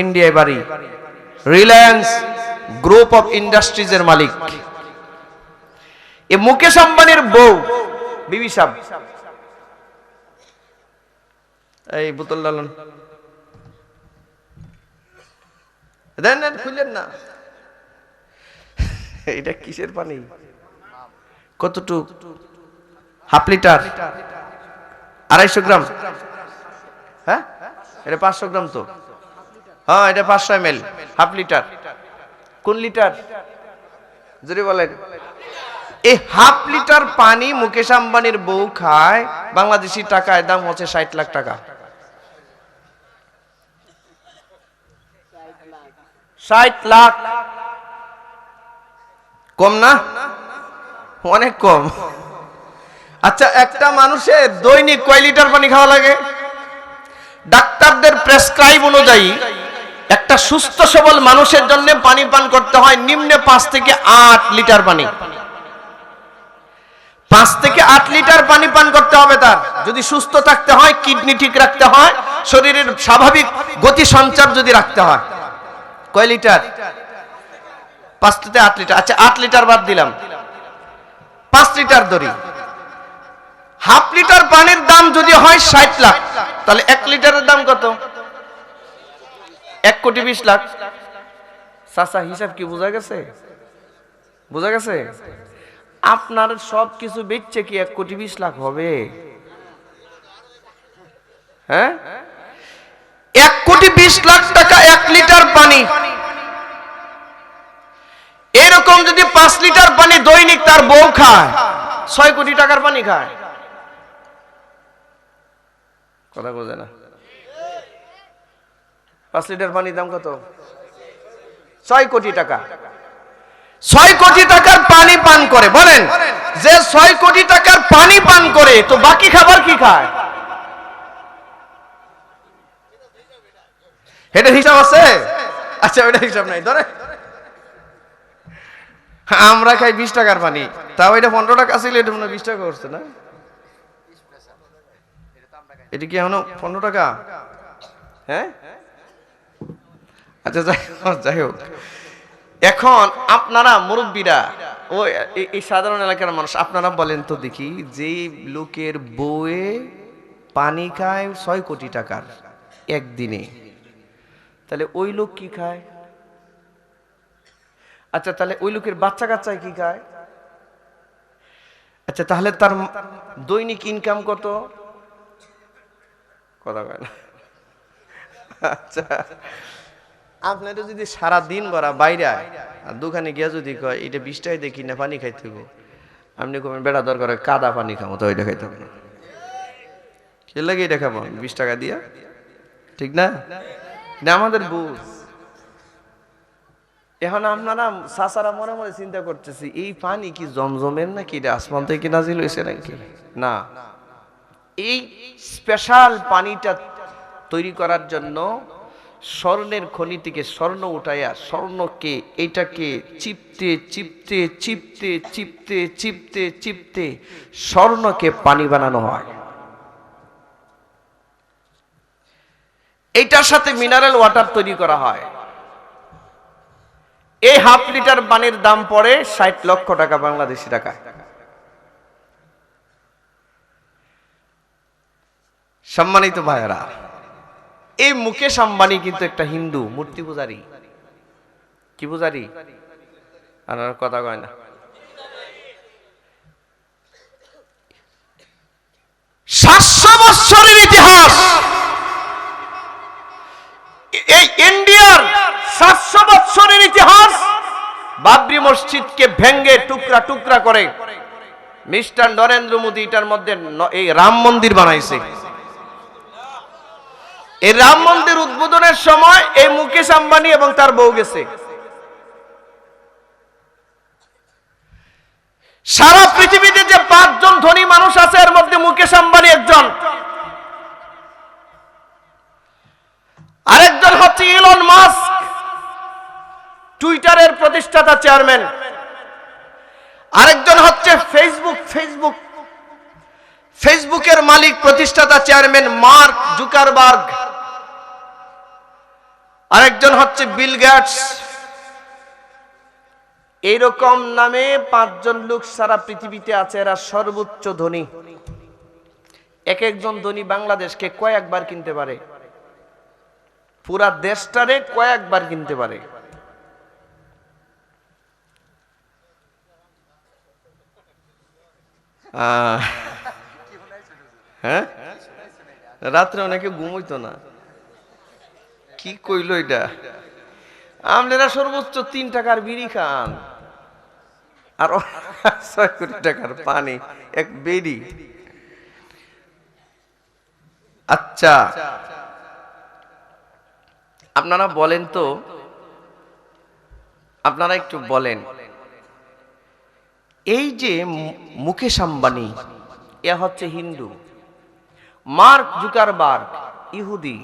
ইন্ডিয়ায় বাড়ি। Reliance group of ইন্ডাস্ট্রিজের মালিক। এ মুকেশ আম্বানির বউ, বিবি সাহ এই বোতল লালন। দেন দেন, খুললেন না। এটা কিসের পানি? কতটুক? Half litre. আড়াইশো গ্রাম। হ্যাঁ? এটা পাঁচশো গ্রাম তো। হ্যাঁ এটা পাঁচশো এম এল হাফ লিটার কোন লিটার যদি বলেন। এই হাফ লিটার পানি মুকেশ আম্বানির বউ খায়, বাংলাদেশি টাকায় দাম হচ্ছে ষাট লাখ টাকা। ষাট লাখ। কম না? অনেক কম। আচ্ছা একটা মানুষের দৈনিক কয় লিটার পানি খাওয়া লাগে? ডাক্তারদের প্রেসক্রাইব অনুযায়ী একটা সুস্থ সবল মানুষের জন্য পানি পান করতে হয় নিম্নে পাঁচ থেকে আট লিটার পানি। পাঁচ থেকে আট লিটার পানি পান করতে হবে তার। যদি সুস্থ থাকতে হয়, কিডনি ঠিক রাখতে হয়, শরীরের স্বাভাবিক গতি সঞ্চার যদি রাখতে হয়। কয় লিটার? পাঁচ থেকে আট লিটার। আচ্ছা আট লিটার বাদ দিলাম। পাঁচ লিটার দড়ি। হাফ লিটার পানির দাম যদি হয় ষাট লাখ, তাহলে এক লিটারের দাম কত? এক কোটি বিশ লাখ। চাচা, হিসাব কি বোঝা গেছে? বোঝা গেছে? আপনার সব কিছু বেচছে কি এক কোটি বিশ লাখ হবে? হ্যাঁ? এক কোটি বিশ লাখ টাকা এক লিটার পানি। এরকম যদি পাঁচ লিটার পানি দৈনিক তার বউ খায়, ছয় কোটি টাকার পানি খায়। কথা বোঝে না। পাঁচ লিটার পানির দাম কত? ছয় কোটি টাকা। ছয় কোটি টাকার পানি পান করে, বলেন, যে ছয় কোটি টাকার পানি পান করে, তো বাকি খাবার কি খায়? এটা হিসাব আছে? আচ্ছা ওইটা হিসাব নাই, ধরে। আমরা খাই বিশ টাকার পানি, তাও এটা পনেরো টাকা ছিল, এটা মনে বিশ টাকা করছে, না? এটা কি এখনও পনেরো টাকা? হ্যাঁ? আচ্ছা যাই হোক যাই হোক। এখন আপনারা মুরব্বীরা, ও এই সাধারণ এলাকার মানুষ, আপনারা বলেন তো দেখি যে লোকের বউয়ে পানি খায় ছয় কোটি টাকার একদিনে, তাহলে ওই লোক কি খায়? আচ্ছা তাহলে ওই লোকের বাচ্চা কাচ্চায় কি খায়? আচ্ছা তাহলে তার দৈনিক ইনকাম কত? কথা কয় না। আচ্ছা আপনারা যদি সারা দিন ভরা বাইরে আর দোকানে গিয়া যদি কয়, এটা টাকায় দেখি না পানি খাইতে হবে আপনি কবেন বেড়া দরকার কাদা পানি খাব তো ওইটা খাইতে হবে কে লাগে এটা খাব? বিশ টাকা দিয়া? ঠিক না? না, আমাদের বুঝ। এখন আপনারা সাসারা মনে মনে চিন্তা করতেছি, এই পানি কি জমজমের নাকি? এটা আসমান থেকে নাজিল হয়েছে নাকি? না। এই স্পেশাল পানিটা তৈরি করার জন্য স্বর্ণের খনি থেকে স্বর্ণ উঠাইয়া, স্বর্ণকে এইটাকে চিপতে চিপতে চিপতে চিপতে চিপতে চিপতে স্বর্ণকে পানি বানানো হয়। এইটার সাথে মিনারেল ওয়াটার তৈরি করা হয়। এই হাফ লিটার পানির দাম পড়ে ষাট লক্ষ টাকা বাংলাদেশি টাকা সম্মানিত ভাইয়েরা এই মুকেশ আম্বানি কিন্তু একটা হিন্দু, মূর্তি পূজারী। কি পূজারি? আর কথা কয় না। সাতশো বৎসরের ইতিহাস। এই ইন্ডিয়ার সাতশো বৎসরের ইতিহাস বাবরি মসজিদকে ভেঙ্গে টুকরা টুকরা করে মিস্টার নরেন্দ্র মোদী এটার মধ্যে এই রাম মন্দির বানাইছে। এই রাম মন্দির উদ্বোধনের সময় এই মুকেশ আম্বানি এবং তার বউ গেছে। সারা পৃথিবীতে যে পাঁচজন ধনী মানুষ আছে, এর মধ্যে মুকেশ আম্বানি একজন। আরেকজন হচ্ছে ইলন মাস্ক, টুইটারের প্রতিষ্ঠাতা, চেয়ারম্যান। আরেকজন হচ্ছে ফেসবুক ফেসবুক। ফেসবুকের মালিক, প্রতিষ্ঠাতা, চেয়ারম্যান মার্ক জুকারবার্গ। আরেকজন হচ্ছে বিল গেটস। এইরকম নামে পাঁচজন লোক সারা পৃথিবীতে আছে, এরা সর্বোচ্চ ধনী। এক একজন ধনী বাংলাদেশকে কয়েকবার কিনতে পারে। পুরা দেশটারে কয়েকবার কিনতে পারে। হ্যাঁ? রাত্রে অনেকে ঘুমইতো না। কি কইল এটা? আমলেরা সর্বোচ্চ তিন টাকার বিড়ি খান। আর ছয় কোটি টাকার পানি, এক বেরি আচ্ছা আপনারা বলেন তো, আপনারা একটু বলেন। এই যে মুকেশ আম্বানি, এ হচ্ছে হিন্দু। মার্ক জুকারবার্গ, ইহুদি।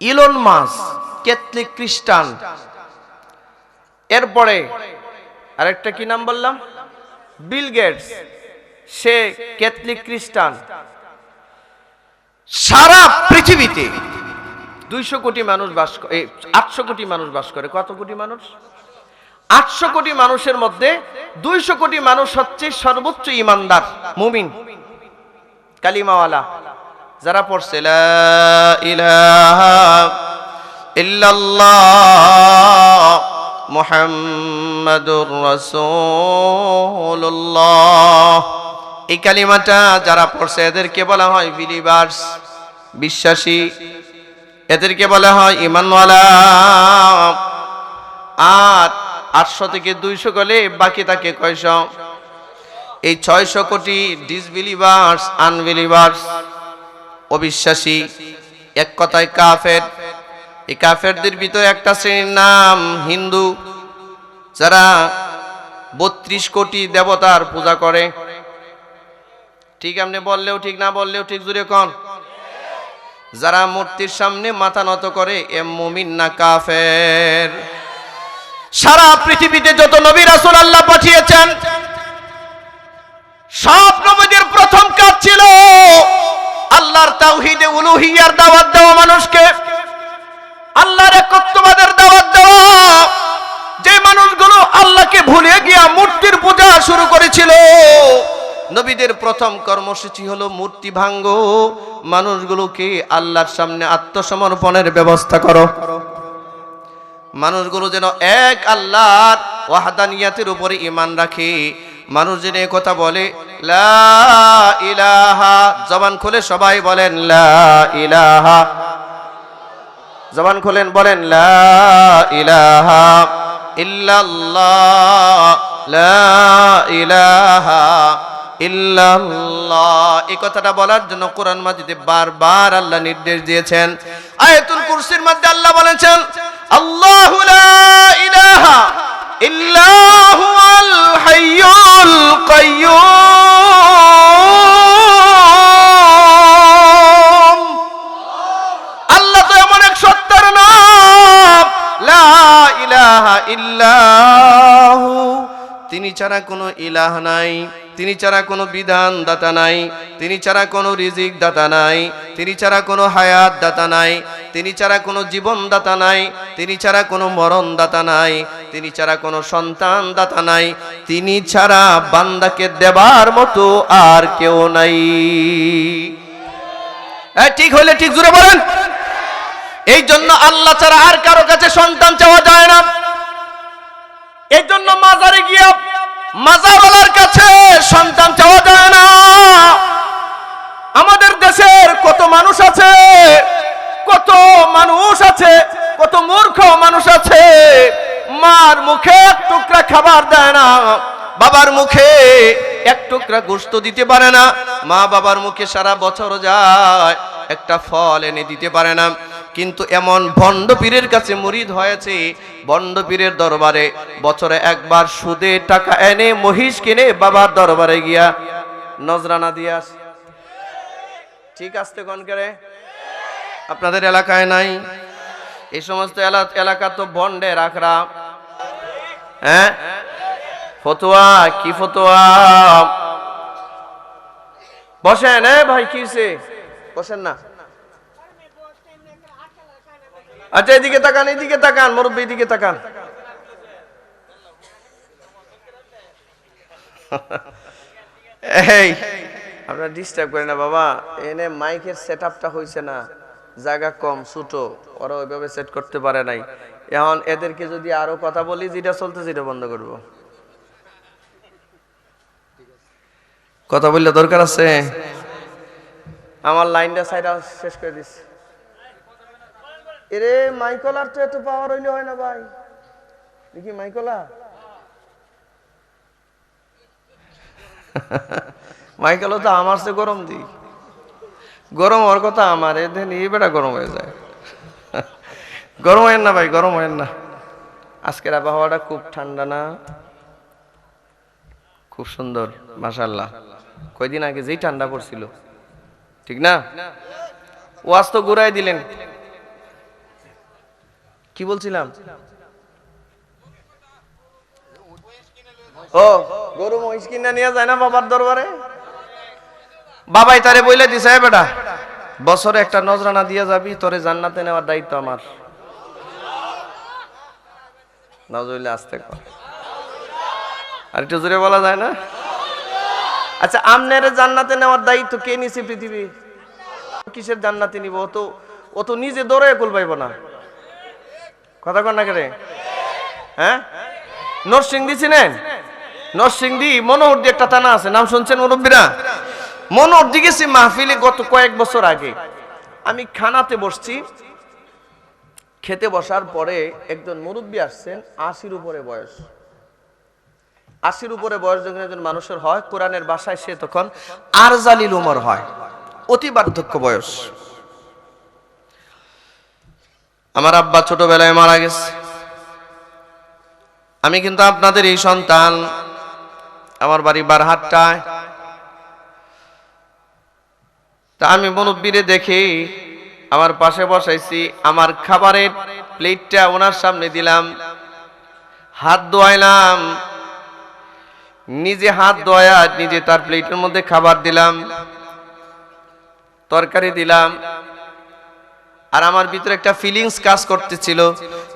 ইলন মাস ক্যাথলিক খ্রিস্টান। এরপরে আরেকটা কি নাম বললাম? বিল গেটস, সে ক্যাথলিক খ্রিস্টান। সারা পৃথিবীতে দুইশো কোটি মানুষ বাস করে আটশো কোটি মানুষ বাস করে। কত কোটি মানুষ? আটশো কোটি মানুষের মধ্যে দুইশো কোটি মানুষ হচ্ছে সর্বোচ্চ ইমানদার, মুমিন, কালিমাওয়ালা। যারা পড়ছে এই কালিমাটা যারা পড়ছে, এদেরকে বলা হয় বিলিভার্স বিশ্বাসী। এদেরকে বলা হয় ইমানওয়ালা। আর আটশো থেকে দুইশো গেলে বাকি থাকে কয়শ? এই ছয়শো কোটি ডিসবিলিভার্স আনবিলিভার্স অবিশ্বাসী। এক কথায় কাফের। এই কাফেরদের ভিতরে একটা শ্রেণির নাম হিন্দু। যারা বত্রিশ কোটি দেবতার পূজা করে। ঠিক আপনি বললেও ঠিক, না বললেও ঠিক জুড়ে কন। যারা মূর্তির সামনে মাথা নত করে, এ মুমিন না কাফের। সারা পৃথিবীতে যত নবী রাসূল আল্লাহ পাঠিয়েছেন, সব নবীদের প্রথম কাজ ছিল আল্লাহর তাওহীদে উলুহিয়ার দাওয়াত দেওয়া মানুষকে, আল্লাহর একত্ববাদের দাওয়াত দেওয়া। যে মানুষগুলো আল্লাহকে ভুলে গিয়া মূর্তির পূজা শুরু করেছিল, নবীদের প্রথম কর্মসূচি হলো মূর্তি ভাঙ্গ। মানুষগুলোকে আল্লাহর সামনে আত্মসমর্পণের ব্যবস্থা করো। মানুষগুলো যেন এক আল্লাহর ওয়াহাদানিয়াতের উপরে ইমান রাখে। মানুষ এ কথা বলে, লা ইলাহা জবান খুলে সবাই বলেন, লা ইলাহা জবান খুলেন, বলেন, লা ইলাহা লা ইলাহা এই কথাটা বলার বারবার আল্লাহ নির্দেশ দিয়েছেন। কুরসির মধ্যে আল্লাহ বলেছেন, আল্লাহু লা ইলাহা আল্লাহ তো এমন এক সত্তার নাম। লা ইলাহা ইল্লাহু। তিনি ছাড়া কোনো ইলাহ নাই, তিনি ছাড়া কোনো বিধান দাতা নাই, তিনি ছাড়া কোনো রিজিক দাতা নাই, তিনি ছাড়া কোনো হায়াত দাতা নাই। তিনি ছাড়া কোনো জীবনদাতা নাই, তিনি ছাড়া কোনো মরণ দাতা নাই, তিনি ছাড়া কোনো সন্তান দাতা নাই, তিনি ছাড়া বান্দাকে দেবার মতো আর কেউ নাই। হ্যাঁ ঠিক হইলে ঠিক জুড়ে বলেন। এই জন্য আল্লাহ ছাড়া আর কারও কাছে সন্তান চাওয়া যায় না। এই জন্য মাজারে গিয়ে মাজারওয়ালার কাছে সন্তান চাওয়া যায় না। আমাদের দেশের কত মানুষ আছে কত মানুষ আছে, কত মূর্খ মানুষ আছে। মার মুখে এক টুকরা খাবার দেয় না, বাবার মুখে এক টুকরা গোস্ত দিতে পারে না। মা বাবার মুখে সারা বছর যায়, একটা ফল এনে দিতে পারে না। কিন্তু এমন ভণ্ড পীরের কাছে মুরিদ হয়েছে, ভণ্ড পীরের দরবারে বছরে একবার সুদে টাকা এনে মহিষ কিনে বাবার দরবারে গিয়া নজরানা দিয়ে ঠিক আসতে কোন করে? আপনাদের এলাকায় নাই? এই সমস্ত এলা- এলাকা তো বন্ডে রাখরা। হ্যাঁ? ফতোয়া? কি ফতোয়া? বসেন, এ ভাই কিসে বসেন না। আচ্ছা এদিকে তাকান এদিকে তাকান, মুরব্বী, এদিকে তাকান। এই, আপনারা ডিস্টার্ব করেন না, বাবা। এনে মাইকের সেট আপটা হয়েছে না। জায়গা কম, ছোট, ওরা ওইভাবে সেট করতে পারে নাই। এখন এদেরকে যদি আরও কথা বলি, যেটা চলতে যেটা বন্ধ করব। কথা বললে দরকার আছে? আমার লাইনটা সাইড শেষ করে দিস। এরে মাইকলার তো এত পাওয়ার হইলে হয় না ভাই। দেখি মাইকলা। মাইকেলও তো আমার সে গরম দি গরম হওয়ার কথা আমার এ দেন এই বেটা গরম হয়ে যায়। গরম হয় না ভাই, গরম হয় না। আজকের আবহাওয়াটা খুব ঠান্ডা না? খুব সুন্দর মাশাল্লাহ কয়দিন আগে যেই ঠান্ডা পড়ছিল, ঠিক না? ওয়াজ তো ঘুরাই দিলেন। কি বলছিলাম? ও, গরু মহিষ কিনা নিয়ে যায় না বাবার দরবারে? বাবাই তারে বইলে দিছে বেটা বছরে একটা নজরানা দিয়ে যাবি, তোরে জান্নাতে নেওয়ার দায়িত্ব আমার। নজরুল্লাহ আসতে কর আর একটু জোরে বলা যায় না? আচ্ছা আমনের জান্নাতে নেওয়ার দায়িত্ব কে নিছে পৃথিবী? কিসের জান্নাতে নিব? ও তো ও তো নিজে দৌড়ে কুল পাইব না। কথা কন না কেরে হ্যাঁ? নরসিংদী চিনেন নরসিংদী মনোহরদি একটা থানা আছে, নাম শুনছেন মুরব্বীরা? মনোহরদি গেছি মাহফিলে গত কয়েক বছর আগে। আমি খানাতে বসছি। খেতে বসার পরে একজন মুরব্বী আসছেন, আশির উপরে বয়স। আশির উপরে বয়স যখন একজন মানুষের হয়, কোরআনের বাসায় সে তখন আরজালিল উমর হয়, অতি বার্ধক্য বয়স। আমার আব্বা ছোটবেলায় মারা গেছে। আমি কিন্তু আপনাদের এই সন্তান। আমার বাড়ি বারহাট্টায়। তা আমি মুরব্বীরে দেখি, আমার পাশে বসাইছি, আমার খাবারের প্লেটটা ওনার সামনে দিলাম। হাত ধোয়াইলাম, নিজে হাত ধোয়া, নিজে তার প্লেটের মধ্যে খাবার দিলাম, তরকারি দিলাম। আর আমার ভিতরে একটা ফিলিংস কাজ করতেছিল,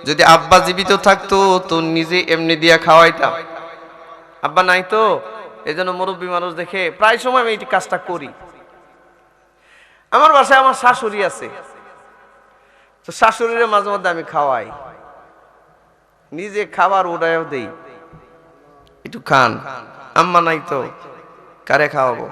যদি আব্বা জীবিত থাকতো, তো নিজে এমনি দিয়া খাওয়াইতাম। আব্বা নাই তো? এই জন্য মুরব্বী মানুষ দেখে, প্রায় সময় আমি এই কাজটা করি। আমার বাসায় আমার শাশুড়ি আছে। তো শাশুড়ির মাঝে মধ্যে আমি খাওয়াই। নিজে খাবার ওটাও দেই। একটু খান। আম্মা নাই তো, কারে খাওয়াবো?